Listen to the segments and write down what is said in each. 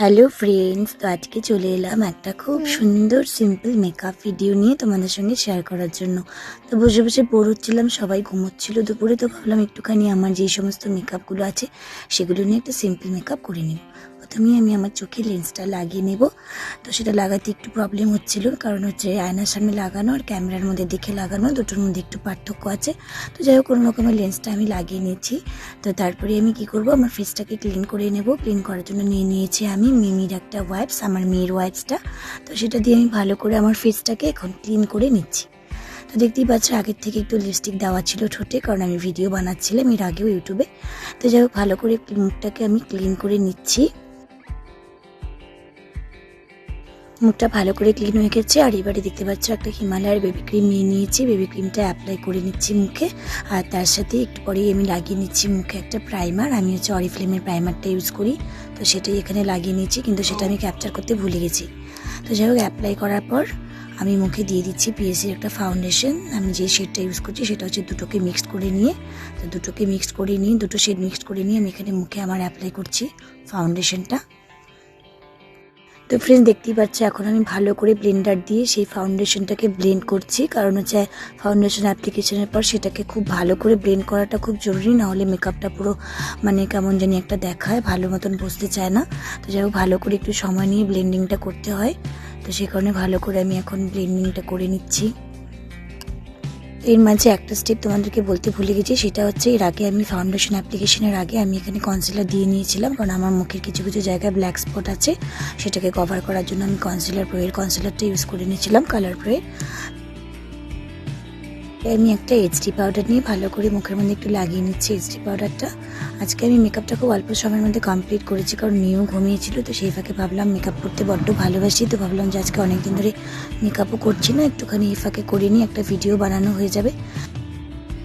Hello friends তো আজকে চলে এলাম একটা খুব সুন্দর সিম্পল মেকআপ ভিডিও নিয়ে তোমাদের সঙ্গে শেয়ার করার জন্য। তো বসে বসে হচ্ছিলাম সবাই ঘুমোচ্ছিল। দুপুরে তো ভাবলাম একটুখানি আমার যেই সমস্ত মেকআপগুলো আছে সেগুলো নিয়ে একটা সিম্পল মেকআপ করে নিব প্রথমেই আমি আমার চোখে লেন্সটা লাগিয়ে নেব। তো সেটা লাগাতে একটু প্রবলেম হচ্ছিল কারণ হচ্ছে আয়নার সামনে লাগানো আর ক্যামেরার মধ্যে দেখে লাগানো দুটোর মধ্যে একটু পার্থক্য আছে। তো যাই হোক কোনো রকমের লেন্সটা আমি লাগিয়ে নিয়েছি। তো তারপরে আমি কি করব আমার ফেসটাকে ক্লিন করে নেব। ক্লিন করার জন্য নিয়ে নিয়েছি আমি মিমির একটা ওয়াইপস আমার মেয়ের ওয়াইপসটা তো সেটা দিয়ে আমি ভালো করে আমার ফেসটাকে এখন ক্লিন করে নিচ্ছি। তো দেখতেই পাচ্ছি, আগের থেকে একটু লিপস্টিক দেওয়া ছিল ঠোঁটে, কারণ আমি ভিডিও বানাচ্ছিলাম এর আগেও ইউটিউবে তো যাই হোক, ভালো করে মুখটাকে আমি ক্লিন করে নিচ্ছি। মুখটা ভালো করে ক্লিন হয়ে গেছে, আর এবারে দেখতে পাচ্ছ একটা হিমালয়ের বেবি ক্রিম নিয়ে নিয়েছি। বেবি ক্রিমটা অ্যাপ্লাই করে নিচ্ছি মুখে, আর তার সাথে একটু পরেই আমি লাগিয়ে নিচ্ছি মুখে একটা প্রাইমার আমি হচ্ছে অরিফ্লেমের প্রাইমারটা ইউজ করি, তো সেটাই এখানে লাগিয়ে নিয়েছি, কিন্তু সেটা আমি ক্যাপচার করতে ভুলে গেছি। তো যাই হোক অ্যাপ্লাই করার পর আমি মুখে দিয়ে দিচ্ছি পিএসির একটা ফাউন্ডেশন আমি যে শেডটা ইউজ করছি, সেটা হচ্ছে দুটোকে মিক্সড করে নিয়ে, তো দুটোকে মিক্সড করে নিয়ে, দুটো শেড মিক্সড করে নিয়ে আমি এখানে মুখে আমার অ্যাপ্লাই করছি ফাউন্ডেশনটা তো ফ্রেন্ডস দেখতেই পাচ্ছি, এখন আমি ভালো করে ব্লেন্ডার দিয়ে সেই ফাউন্ডেশনটাকে ব্লেন্ড করছি। কারণ হচ্ছে ফাউন্ডেশন অ্যাপ্লিকেশনের পর সেটাকে খুব ভালো করে ব্লেন্ড করাটা খুব জরুরি না হলে মেকআপটা পুরো মানে কেমন জানি একটা দেখায়, ভালো মতন বসতে চায় না। তো যাই হোক, ভালো করে একটু সময় নিয়ে ব্লেন্ডিংটা করতে হয়। তো সেই কারণে ভালো করে আমি এখন ব্লেন্ডিংটা করে নিচ্ছি। এর মাঝে একটা স্টেপ তোমাদেরকে বলতে ভুলে গেছি, সেটা হচ্ছে এর আগে আমি ফাউন্ডেশন অ্যাপ্লিকেশনের আগে আমি এখানে কনসিলার দিয়ে নিয়েছিলাম, কারণ আমার মুখের কিছু কিছু জায়গায় ব্ল্যাক স্পট আছে, সেটাকে কভার করার জন্য আমি কনসিলার প্রোয়ের কনসিলারটা ইউজ করে নিয়েছিলাম কালার প্রোয়ের আমি একটা এইচডি পাউডার নিয়ে ভালো করে মুখের মধ্যে একটু লাগিয়ে নিচ্ছি এইচডি পাউডারটা আজকে আমি মেকআপটা খুব অল্প সময়ের মধ্যে কমপ্লিট করেছি, কারণ মেয়েও ঘুমিয়েছিল, তো সেই ফাঁকে ভাবলাম মেকআপ করতে বড্ড ভালোবাসি, তো ভাবলাম যে আজকে অনেকদিন ধরে মেকআপও করছি না, একটুখানি এই ফাঁকে করে নিয়ে একটা ভিডিও বানানো হয়ে যাবে।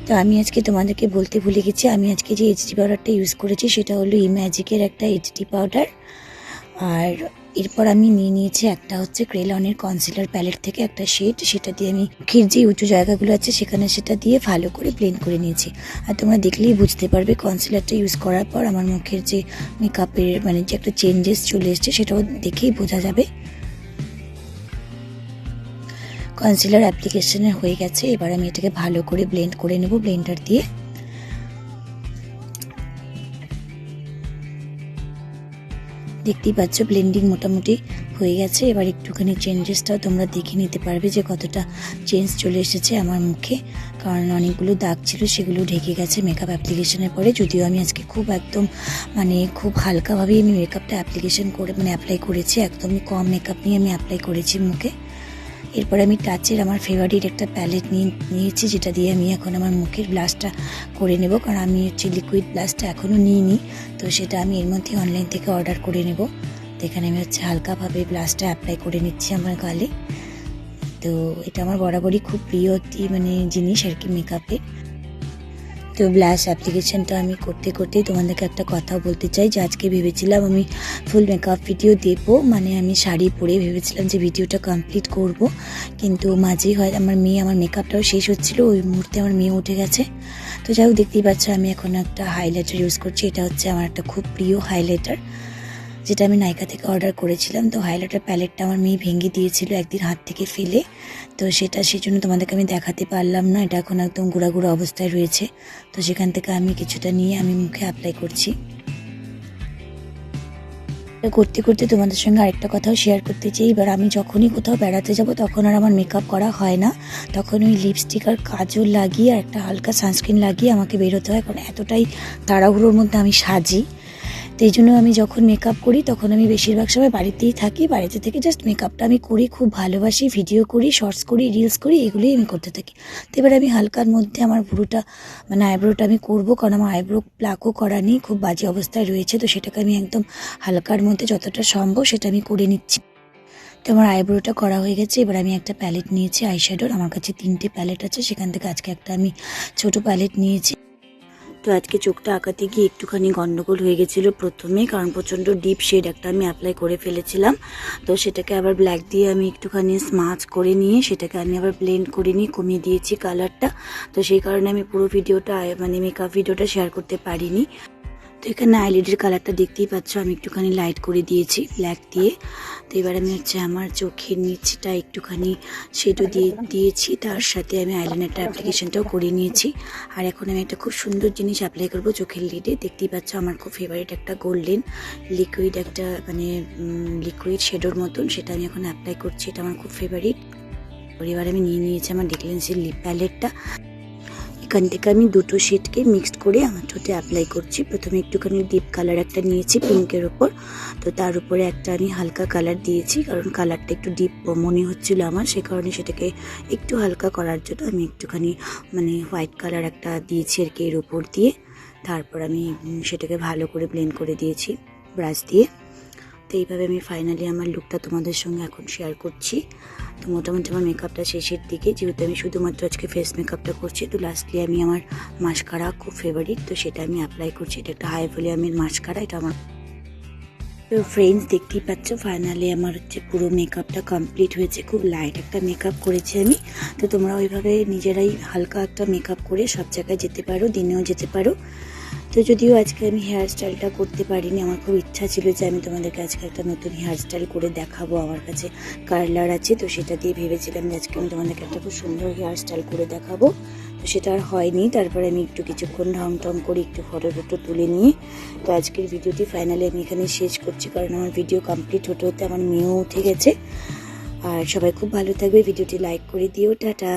তো আমি আজকে তোমাদেরকে বলতে ভুলে গেছি, আমি আজকে যে এইচডি পাউডারটা ইউজ করেছি, সেটা হলো ইম্যাজিকের একটা এইচডি পাউডার আর এরপর আমি নিয়ে নিয়েছি একটা হচ্ছে ক্রেলনের কনসিলার প্যালেট থেকে একটা শেড সেটা দিয়ে আমি মুখের যে উঁচু জায়গাগুলো আছে সেখানে সেটা দিয়ে ভালো করে ব্লেন্ড করে নিয়েছি। আর তোমরা দেখলেই বুঝতে পারবে কনসিলারটা ইউজ করার পর আমার মুখের যে মেকআপের মানে যে একটা চেঞ্জেস চলে এসছে সেটাও দেখেই বোঝা যাবে। কনসিলার অ্যাপ্লিকেশনের হয়ে গেছে। এবার আমি এটাকে ভালো করে ব্লেন্ড করে নেব ব্লেন্ডার দিয়ে। দেখতেই পাচ্ছ ব্লেন্ডিং মোটামুটি হয়ে গেছে। এবার একটুখানি চেঞ্জেসটাও তোমরা দেখে নিতে পারবে যে কতটা চেঞ্জ চলে এসেছে আমার মুখে। কারণ অনেকগুলো দাগ ছিল, সেগুলো ঢেকে গেছে মেকআপ অ্যাপ্লিকেশনের পরে। যদিও আমি আজকে খুব একদম মানে খুব হালকাভাবেই আমি মেকআপটা অ্যাপ্লিকেশন করে মানে অ্যাপ্লাই করেছি। একদমই কম মেকআপ নিয়ে আমি অ্যাপ্লাই করেছি মুখে। এরপরে আমি টাচের আমার ফেভারিট একটা প্যালেট নিয়ে, নিয়েছি, যেটা দিয়ে আমি এখন আমার মুখের ব্লাশটা করে নেব। কারণ আমি হচ্ছে লিকুইড ব্লাশটা এখনও নিইনি। তো সেটা আমি এর মধ্যে অনলাইন থেকে অর্ডার করে নেব। তো এখানে আমি হচ্ছে হালকাভাবে ব্লাশটা অ্যাপ্লাই করে নিচ্ছি আমার গালে। তো এটা আমার বরাবরই খুব প্রিয় মানে জিনিস আর কি মেকআপের তো ব্লাস অ্যাপ্লিকেশনটা আমি করতে করতেই তোমাদেরকে একটা কথা বলতে চাই যে আজকে ভেবেছিলাম আমি ফুল মেকআপ ভিডিও দেব। মানে আমি শাড়ি পরে ভেবেছিলাম যে ভিডিওটা কমপ্লিট করব। কিন্তু মাঝেই হয় আমার মেয়ে, আমার মেকআপটাও শেষ হচ্ছিল, ওই মুহূর্তে আমার মেয়ে উঠে গেছে। তো যাই হোক, দেখতেই পাচ্ছ আমি এখন একটা হাইলাইটার ইউজ করছি। এটা হচ্ছে আমার একটা খুব প্রিয় হাইলাইটার যেটা আমি নাইকা থেকে অর্ডার করেছিলাম, তো হাইলাইটার প্যালেটটা আমার মেয়ে ভেঙে দিয়েছিল একদিন হাত থেকে ফেলে। তো সেটা সেই জন্য তোমাদেরকে আমি দেখাতে পারলাম না, এটা এখন একদম গুঁড়া অবস্থায় রয়েছে। তো সেখান থেকে আমি কিছুটা নিয়ে আমি মুখে অ্যাপ্লাই করছি। করতে করতে তোমাদের সঙ্গে আরেকটা কথাও শেয়ার করতে চাই। এবার আমি যখনই কোথাও বেড়াতে যাব, তখন আর আমার মেকআপ করা হয় না। তখন ওই লিপস্টিক আর কাজল লাগিয়ে আর একটা হালকা সানস্ক্রিন লাগিয়ে আমাকে বেরোতে হয়, কারণ এতটাই তাড়াহুড়োর মধ্যে আমি সাজি। তো এই জন্য আমি যখন মেকআপ করি, তখন আমি বেশিরভাগ সময় বাড়িতেই থাকি। বাড়িতে থেকে জাস্ট মেকআপটা আমি করি, খুব ভালোবাসি ভিডিও করি শর্টস করি রিলস করি, এগুলোই আমি করতে থাকি। তো এবার আমি হালকার মধ্যে আমার ভুরুটা মানে আইব্রোটা আমি করব, কারণ আমার আইব্রো প্লাকও করা নেই, খুব বাজে অবস্থায় রয়েছে। তো সেটাকে আমি একদম হালকার মধ্যে যতটা সম্ভব সেটা আমি করে নিচ্ছি। তো আমার আইব্রোটা করা হয়ে গেছে। এবার আমি একটা প্যালেট নিয়েছি আইশ্যাডোর আমার কাছে তিনটে প্যালেট আছে। সেখান থেকে আজকে একটা আমি ছোট প্যালেট নিয়েছি। তো আজকে চোখটা আঁকাতে গিয়ে একটুখানি গন্ডগোল হয়ে গেছিল প্রথমে, কারণ প্রচণ্ড ডিপ শেড একটা আমি অ্যাপ্লাই করে ফেলেছিলাম। তো সেটাকে আবার ব্ল্যাক দিয়ে আমি একটুখানি স্মাচ করে নিয়ে, সেটাকে আমি আবার ব্লেন্ড করে নিয়ে কমিয়ে দিয়েছি কালারটা তো সেই কারণে আমি পুরো ভিডিওটা মানে মেকআপ ভিডিওটা শেয়ার করতে পারিনি। তো এখানে আইলিডের কালারটা দেখতেই পাচ্ছ, আমি একটুখানি লাইট করে দিয়েছি ব্ল্যাক দিয়ে। তো এবার আমি হচ্ছে আমার চোখের নিচটা একটুখানি শেডও দিয়ে দিয়েছি, তার সাথে আমি আইলাইনারটা অ্যাপ্লিকেশনটাও করে নিয়েছি। আর এখন আমি একটা খুব সুন্দর জিনিস অ্যাপ্লাই করব চোখের লিডে দেখতেই পাচ্ছ আমার খুব ফেভারিট একটা গোল্ডেন লিকুইড একটা মানে লিকুইড শেডোর মতন, সেটা আমি এখন অ্যাপ্লাই করছি, এটা আমার খুব ফেভারিট এবার আমি নিয়ে নিয়েছি আমার ডেকলেন্সের লিপ প্যালেটটা এখান থেকে আমি দুটো শেডকে মিক্সড করে আমার ঠোঁটে অ্যাপ্লাই করছি। প্রথমে একটুখানি ডিপ কালার একটা নিয়েছি পিঙ্কের ওপর তো তার উপরে একটা আমি হালকা কালার দিয়েছি, কারণ কালারটা একটু ডিপ মনে হচ্ছিল আমার, সে কারণে সেটাকে একটু হালকা করার জন্য আমি একটুখানি মানে হোয়াইট কালার একটা দিয়েছি আর কি এর উপর দিয়ে। তারপর আমি সেটাকে ভালো করে ব্লেন্ড করে দিয়েছি ব্রাশ দিয়ে। তো এইভাবে আমি ফাইনালি আমার লুকটা তোমাদের সঙ্গে এখন শেয়ার করছি। তো মোটামুটি আমার মেকআপটা শেষের দিকে, যেহেতু আমি শুধুমাত্র আজকে ফেস মেকআপটা করছি, তো লাস্টলি আমি আমার মাস্কারা খুব ফেভারিট তো সেটা আমি অ্যাপ্লাই করছি। এটা একটা হাই ভলিউমের মাস্কারা এটা আমার তো ফ্রেন্ডস দেখতেই পাচ্ছ ফাইনালি আমার হচ্ছে পুরো মেকআপটা কমপ্লিট হয়েছে, খুব লাইট একটা মেকআপ করেছি আমি। তো তোমরা ওইভাবে নিজেরাই হালকা একটা মেকআপ করে সব জায়গায় যেতে পারো, দিনেও যেতে পারো। তো যদিও আজকে আমি হেয়ার স্টাইলটা করতে পারিনি, আমার খুব ইচ্ছা ছিল যে আমি তোমাদেরকে আজকে একটা নতুন হেয়ার স্টাইল করে দেখাবো আমার কাছে কার্লার আছে, তো সেটা দিয়ে ভেবেছিলাম যে আজকে আমি তোমাদেরকে একটা খুব সুন্দর হেয়ার স্টাইল করে দেখাবো। তো সেটা আর হয়নি, তারপরে আমি একটু কিছুক্ষণ ঢং টং করে একটু ফটো টটো তুলে নিয়ে, তো আজকের ভিডিওটি ফাইনালি আমি এখানে শেষ করছি, কারণ আমার ভিডিও কমপ্লিট হতে হতে আমার মেয়েও উঠে গেছে। আর সবাই খুব ভালো থাকবে, ভিডিওটি লাইক করে দিও, টাটা।